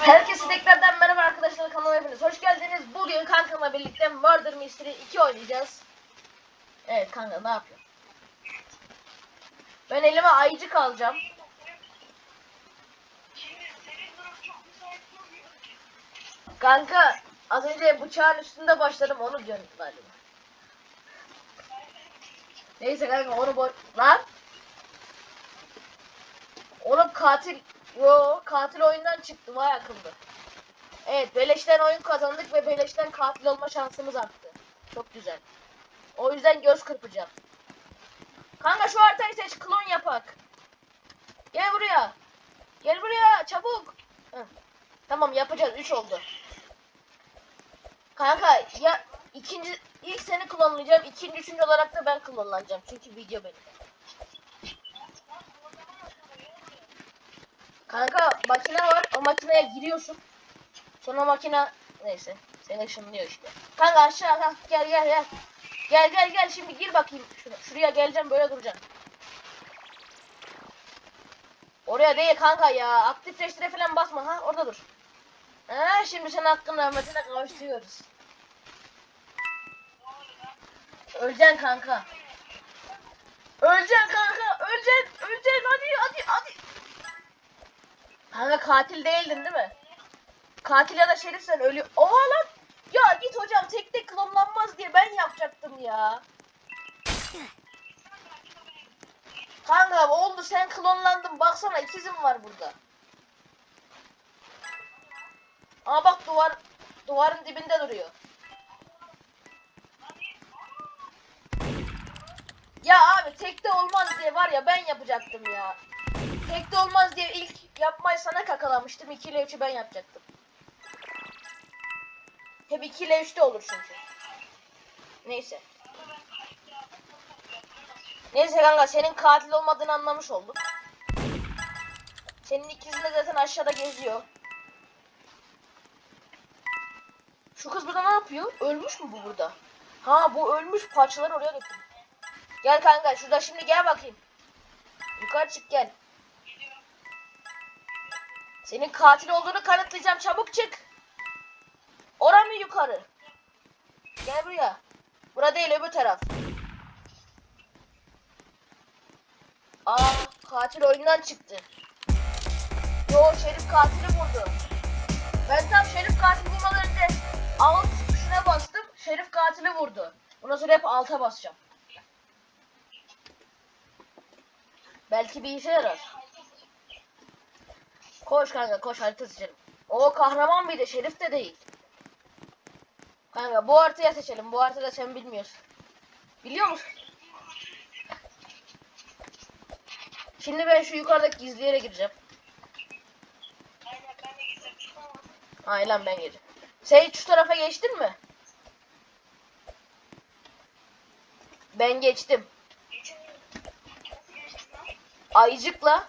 Herkese tekrardan merhaba arkadaşlar kanalıma hepiniz hoş geldiniz. Bugün kankamla birlikte Murder Mystery 2 oynayacağız. Evet kanka ne yapıyor? Ben elime ayıcık alacağım. Kanka az önce bıçağın üstünde başladım onu diyorum galiba. Neyse kanka onu boş... Lan! Oğlum katil... Yo katil oyundan çıktı vay akıllı. Evet beleşten oyun kazandık ve beleşten katil olma şansımız arttı. Çok güzel. O yüzden göz kırpacağım. Kanka şu haritayı seç klon yapak. Gel buraya. Gel buraya çabuk. Heh. Tamam yapacağız 3 oldu. Kanka ya ikinci ilk seni klonlayacağım. ikinci üçüncü olarak da ben klonlanacağım. Çünkü video benim. Kanka makine var. O makineye giriyorsun. Sonra makine neyse. Seni ışınlıyor işte. Kanka aşağı ha, gel gel gel. Gel gel gel şimdi gir bakayım. Şuna, şuraya geleceğim böyle duracaksın. Oraya değil kanka ya. Aktifleştire falan basma ha. Orada dur. Ha şimdi sen hakkın rahmetine kavuşturuyoruz. Öleceksin kanka. Öleceksin kanka. Öleceksin. Öleceksin. Hadi hadi hadi. Kanka katil değildin değil mi? Katil ya da şerifsen ölüyor. Oha lan. Ya git hocam tek tek klonlanmaz diye ben yapacaktım ya. Kanka oldu sen klonlandın. Baksana ikizim var burada. Aa bak duvar duvarın dibinde duruyor. Ya abi tekte olmaz diye var ya ben yapacaktım ya. Tekte olmaz diye ilk yapmayı sana kakalamıştım. 2 ile 3'ü ben yapacaktım. Hep 2 ile 3'te olur çünkü. Neyse. Neyse kanka senin katil olmadığını anlamış olduk. Senin ikizin de zaten aşağıda geziyor. Şu kız burada ne yapıyor? Ölmüş mü bu burada? Ha bu ölmüş parçaları oraya götürüyor. Gel kanka şurada şimdi gel bakayım. Yukarı çık gel. Senin katil olduğunu kanıtlayacağım. Çabuk çık. Ora mı yukarı? Gel buraya. Bura değil öbür taraf. Aa katil oyundan çıktı. Yo Şerif katili vurdu. Ben tam Şerif katil bulmadan önce alt tuşuna bastım. Şerif katili vurdu. Bundan sonra hep alta basacağım. Belki bir işe yarar. Koş kanka koş harita seçelim. O kahraman bir de şerif de değil. Kanka bu haritayı seçelim. Bu haritada sen bilmiyorsun. Biliyor musun? Şimdi ben şu yukarıdaki gizli yere gireceğim. Hayır lan ben gireceğim. Sen hiç şu tarafa geçtin mi? Ben geçtim. Ayıcıkla.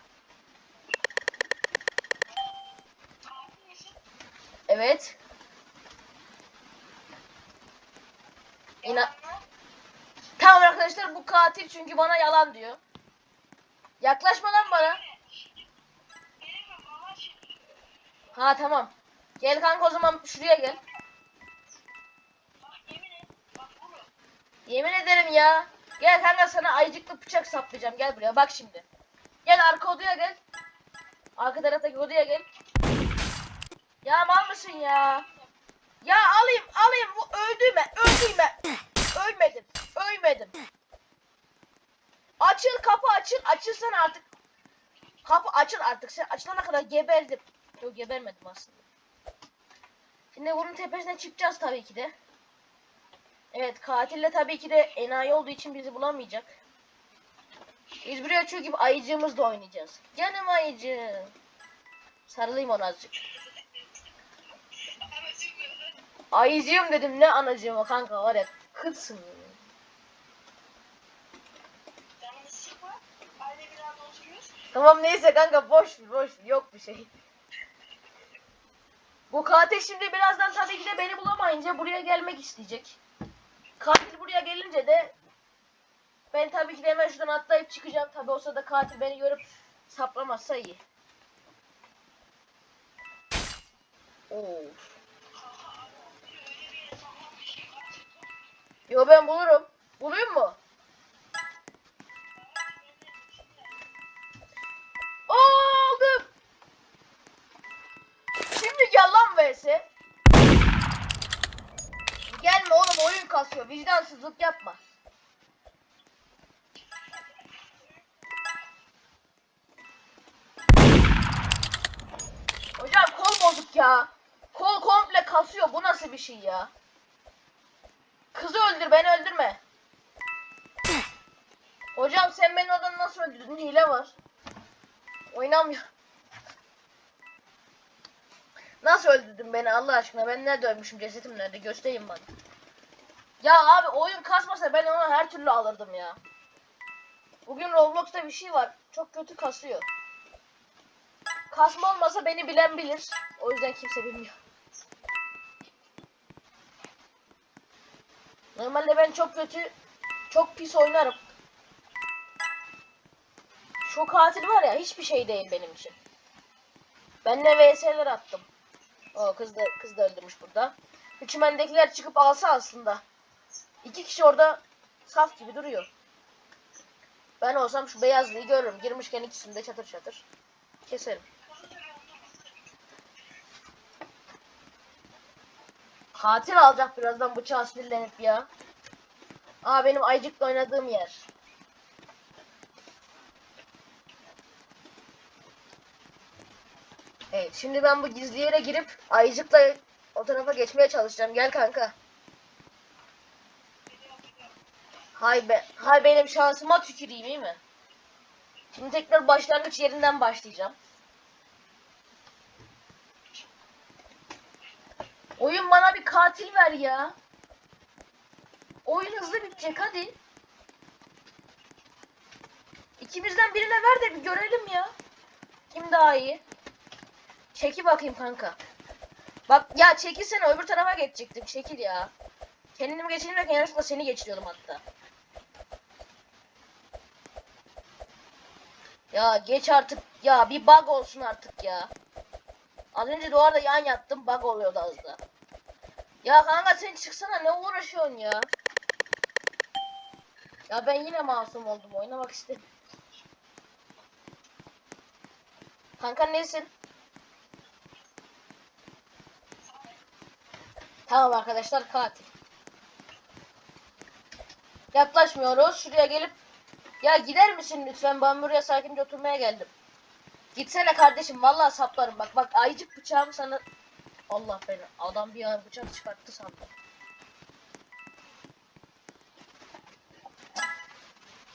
Evet. İna tamam arkadaşlar bu katil çünkü bana yalan diyor. Yaklaşma lan bana. Ha tamam. Gel kanka o zaman şuraya gel. Yemin ederim ya. Gel kanka sana ayıcıklı bıçak saplayacağım. Gel buraya bak şimdi. Gel arka odaya gel. Arka taraftaki odaya gel. Ya mal mısın ya? Ya alayım alayım bu öldüğüme öldüğüme. Ölmedim ölmedim. Açıl kapı açıl açılsana artık. Kapı açıl artık sen açılana kadar geberdim. Yok gebermedim aslında. Şimdi bunun tepesine çıkacağız tabii ki de. Evet katille tabii ki de enayi olduğu için bizi bulamayacak. Biz buraya çünkü ayıcığımızla oynayacağız. Canım ayıcığım. Sarılayım ona azıcık. Ayıcığım dedim ne anacığıma kanka var ya kıtsın. Tamam neyse kanka boş boş yok bir şey. Bu katil şimdi birazdan tabii ki de beni bulamayınca buraya gelmek isteyecek. Katil buraya gelince de ben tabii ki de hemen şuradan atlayıp çıkacağım. Tabii o sırada katil beni görüp saplamazsa iyi. Yo ben bulurum. Bulayım mı? Aldım. Şimdi gel lan vs. Gelme oğlum oyun kasıyor. Vicdansızlık yapma. Hocam kol bozuk ya. Kol komple kasıyor. Bu nasıl bir şey ya? Kızı öldür beni öldürme. Hocam sen beni oradan nasıl öldürdün? Hile var. Oynamıyor. Nasıl öldürdün beni Allah aşkına? Ben nerede ölmüşüm? Cesetim nerede? Göstereyim bana. Ya abi oyun kasmasa ben onu her türlü alırdım ya. Bugün Roblox'ta bir şey var. Çok kötü kasıyor. Kasma olmasa beni bilen bilir. O yüzden kimse bilmiyor. Normalde ben çok kötü, çok pis oynarım. Şu katil var ya hiçbir şey değil benim için. Ben de VS'ler attım. O kız da kız da öldürmüş burada. Hükümendekiler çıkıp alsa aslında. İki kişi orada saf gibi duruyor. Ben olsam şu beyazlıyı görürüm. Girmişken ikisini de çatır çatır keserim. Katil alacak birazdan bıçağı sinirlenip ya. Aa benim ayıcıkla oynadığım yer. Evet şimdi ben bu gizli yere girip ayıcıkla o tarafa geçmeye çalışacağım. Gel kanka. Hay be, hay benim şansıma tüküreyim iyi mi? Şimdi tekrar başlangıç yerinden başlayacağım. Oyun bana bir katil ver ya. Oyun hızlı bitecek hadi. İkimizden birine ver de bir görelim ya. Kim daha iyi? Çeki bakayım kanka. Bak ya çekilsene öbür tarafa geçecektim. Çekil ya. Kendimi geçirmekten yanlışlıkla seni geçiriyordum hatta. Ya geç artık. Ya bir bug olsun artık ya. Az önce duvarda yan yattım. Bug oluyordu az da. Ya kanka sen çıksana ne uğraşıyorsun ya? Ya ben yine masum oldum. Oynamak istedim. Kanka nesin? Tamam arkadaşlar katil. Yaklaşmıyoruz. Şuraya gelip ya gider misin lütfen? Ben buraya sakince oturmaya geldim. Gitsene kardeşim. Vallahi saplarım. Bak bak ayıcık bıçağımı sana Allah beni. Adam bir ara bıçak çıkarttı sandım.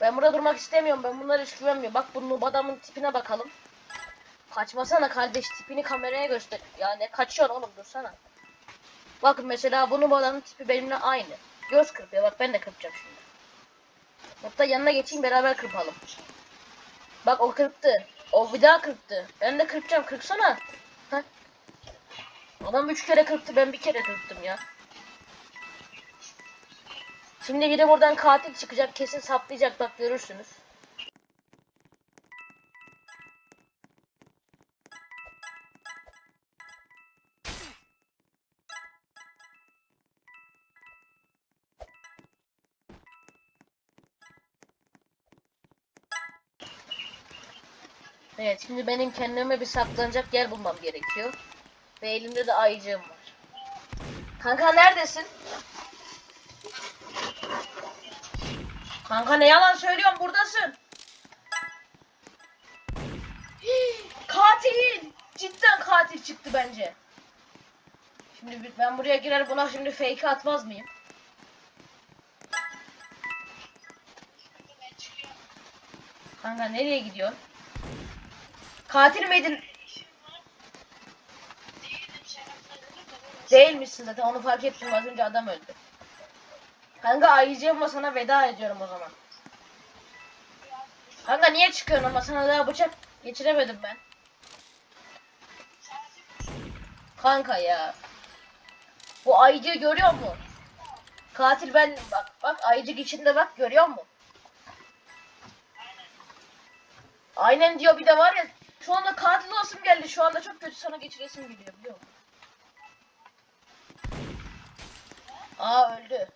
Ben burada durmak istemiyorum. Ben bunları hiç güvenmiyorum. Bak bu noob adamın tipine bakalım. Kaçmasana kardeş tipini kameraya göster. Ya ne kaçıyorsun oğlum dursana. Bak mesela bu noob adamın tipi benimle aynı. Göz kırpıyor. Bak ben de kırpacağım şimdi. Hatta yanına geçeyim beraber kırpalım. Bak o kırptı. O bir daha kırptı. Ben de kırpacağım. Kırpsana. Heh. Adam üç kere kırptı. Ben bir kere kırptım ya. Şimdi biri buradan katil çıkacak. Kesin saplayacak. Bak görürsünüz. Evet şimdi benim kendime bir saklanacak yer bulmam gerekiyor. Ve elimde de ayıcığım var. Kanka neredesin? Kanka ne yalan söylüyorsun buradasın. Hii, katil! Cidden katil çıktı bence. Şimdi ben buraya girer buna şimdi fake atmaz mıyım? Kanka nereye gidiyor? Katil miydin? Değil misin zaten onu fark ettim az önce adam öldü. Kanka ayıcığımla sana veda ediyorum o zaman. Kanka niye çıkıyorsun ama sana daha bıçak geçiremedim ben. Kanka ya. Bu ayıcığı görüyor mu? Katil ben bak bak ayıcık içinde bak görüyor mu? Aynen diyor bir de var ya şu anda katil olasım geldi. Şu anda çok kötü sana geçiresim gidiyor biliyor musun? Aa öldü.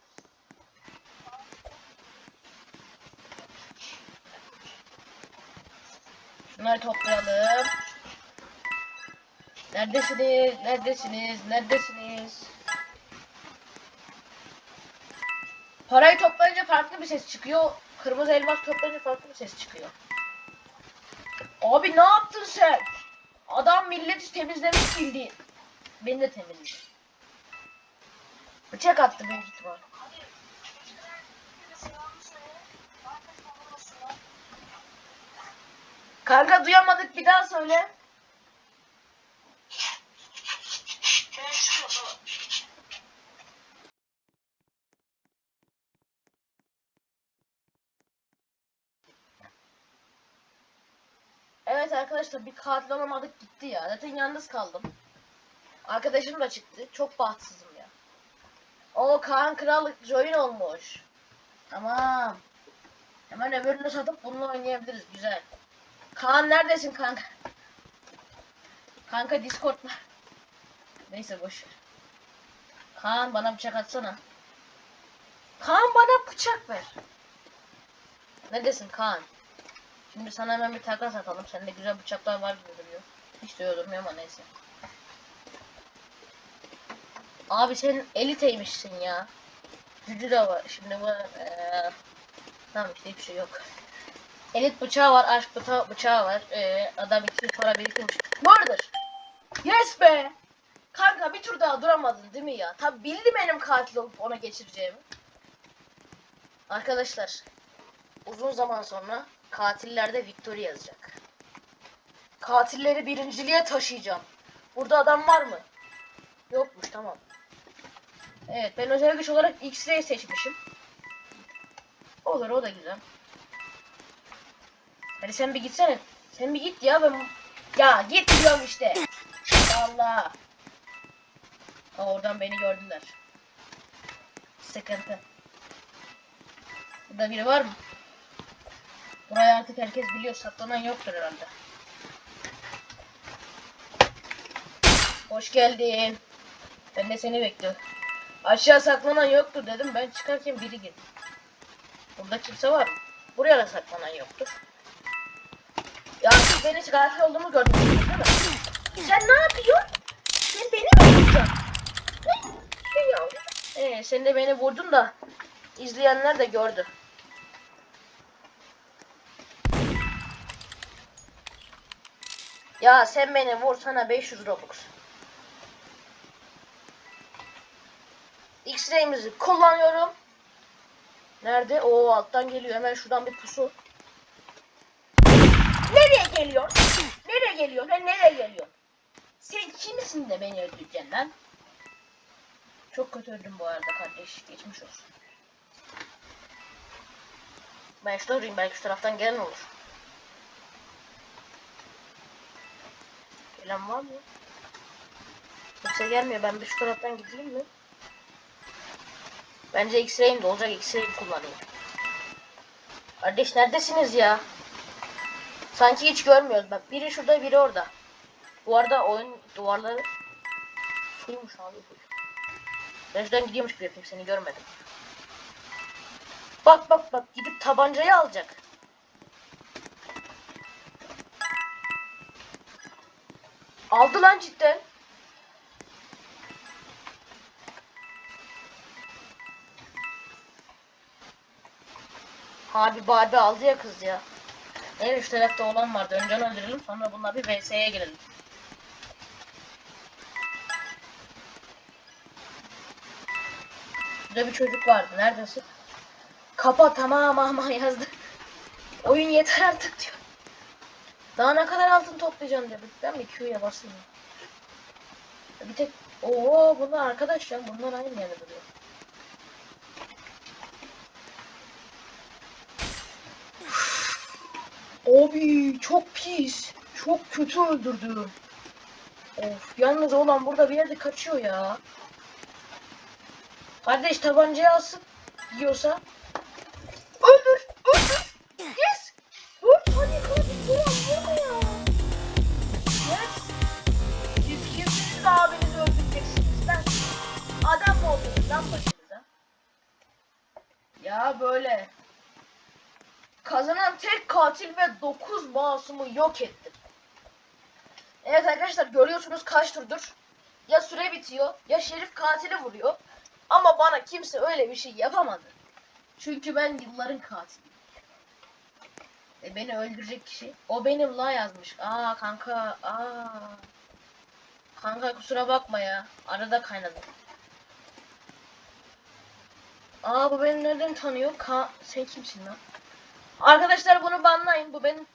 Şunları toplayalım. Neredesiniz? Neredesiniz? Neredesiniz? Parayı toplayınca farklı bir ses çıkıyor. Kırmızı elmas toplayınca farklı bir ses çıkıyor. Abi ne yaptın sen? Adam milleti temizlemiş bildiğin. Beni de temizlemiş. Bıçak attı büyük ihtimal. Kanka duyamadık bir daha söyle. Evet arkadaşlar bir katil olamadık gitti ya. Zaten yalnız kaldım. Arkadaşım da çıktı. Çok bahtsızım ya. O Kaan Kral join olmuş. Tamam. Hemen öbürünü satıp bununla oynayabiliriz. Güzel. Kaan neredesin kanka? Kanka Discord var. Neyse boş. ver. Kaan bana bıçak atsana. Kaan bana bıçak ver. Neredesin Kaan? Şimdi sana hemen bir takas atalım. Sende güzel bıçaklar var gibi duruyor. Hiç de durmuyor ama neyse. Abi sen eliteymişsin ya. Gücü de var. Şimdi bu eee tamam işte hiçbir şey yok. Elit bıçağı var, aşk bıça bıçağı var. Ee, adam iki para biriktirmiş. Murder! Yes be! Kanka bir tur daha duramadın değil mi ya? Tabi bildi benim katil olup ona geçireceğimi. Arkadaşlar, uzun zaman sonra katillerde Victory yazacak. Katilleri birinciliğe taşıyacağım. Burada adam var mı? Yokmuş tamam. Evet ben özel güç olarak X-Ray seçmişim. Olur o da güzel. Hadi sen bir gitsene. Sen bir git ya ben... Ya git diyorum işte. Allah. Aa, oradan beni gördüler. Sıkıntı. Burada biri var mı? Burayı artık herkes biliyor. Saklanan yoktur herhalde. Hoş geldin. Ben de seni bekliyorum. Aşağı saklanan yoktur dedim. Ben çıkarken biri girdi. Burada kimse var mı? Buraya da saklanan yoktur. Ya siz beni katil olduğumu gördünüz değil mi? Sen ne yapıyorsun? Sen beni mi vuracaksın? Ne? Şey ya. Ee, sen de beni vurdun da izleyenler de gördü. Ya sen beni vur sana 500 Robux. X-ray'imizi kullanıyorum. Nerede? O alttan geliyor. Hemen şuradan bir pusu. Nereye geliyor? Nereye geliyor? Sen nereye geliyor? Sen kimsin de beni öldüreceksin lan? Çok kötü öldüm bu arada kardeş. Geçmiş olsun. Ben şurada durayım. Belki şu taraftan gelen olur. Gelen var mı? Kimse gelmiyor. Ben bir şu taraftan gideyim mi? Bence X-Ray'im de olacak. X-Ray'im kullanayım. Kardeş neredesiniz ya? Sanki hiç görmüyoruz. Bak biri şurada biri orada. Bu arada oyun duvarları suymuş abi. Ben şuradan gidiyormuş gibi yapayım seni görmedim. Bak bak bak gidip tabancayı alacak. Aldı lan cidden. Abi Barbie aldı ya kız ya. Evet şu tarafta olan vardı. Önceden öldürelim sonra bunlar bir VS'ye girelim. Burada bir çocuk vardı. Neredesin? Kapa tamam ama yazdı. Oyun yeter artık diyor. Daha ne kadar altın toplayacağım diyor. Ben bir Q'ya basayım. Bir tek Oo bunlar arkadaş ya. Bunlar aynı yerde duruyor. Abi çok pis. Çok kötü öldürdü. Of yalnız olan burada bir yerde kaçıyor ya. Kardeş tabancayı alsın yiyorsa. Katil ve 9 masumu yok ettim. Evet arkadaşlar görüyorsunuz kaç turdur. Ya süre bitiyor ya Şerif katili vuruyor. Ama bana kimse öyle bir şey yapamadı. Çünkü ben yılların katiliyim. Ve beni öldürecek kişi. O benim la yazmış. Aa kanka. Aa. Kanka kusura bakma ya. Arada kaynadım. Aa bu beni nereden tanıyor? Ka sen kimsin lan? Arkadaşlar bunu banlayın. Bu benim.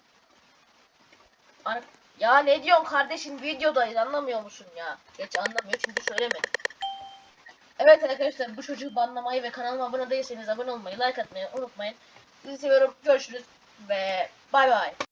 Ar- ya ne diyorsun kardeşim videodayız anlamıyor musun ya? Geç anlamıyor çünkü söylemedim. Evet arkadaşlar bu çocuğu banlamayı ve kanalıma abone değilseniz abone olmayı, like atmayı unutmayın. Sizi seviyorum. Görüşürüz ve bay bay.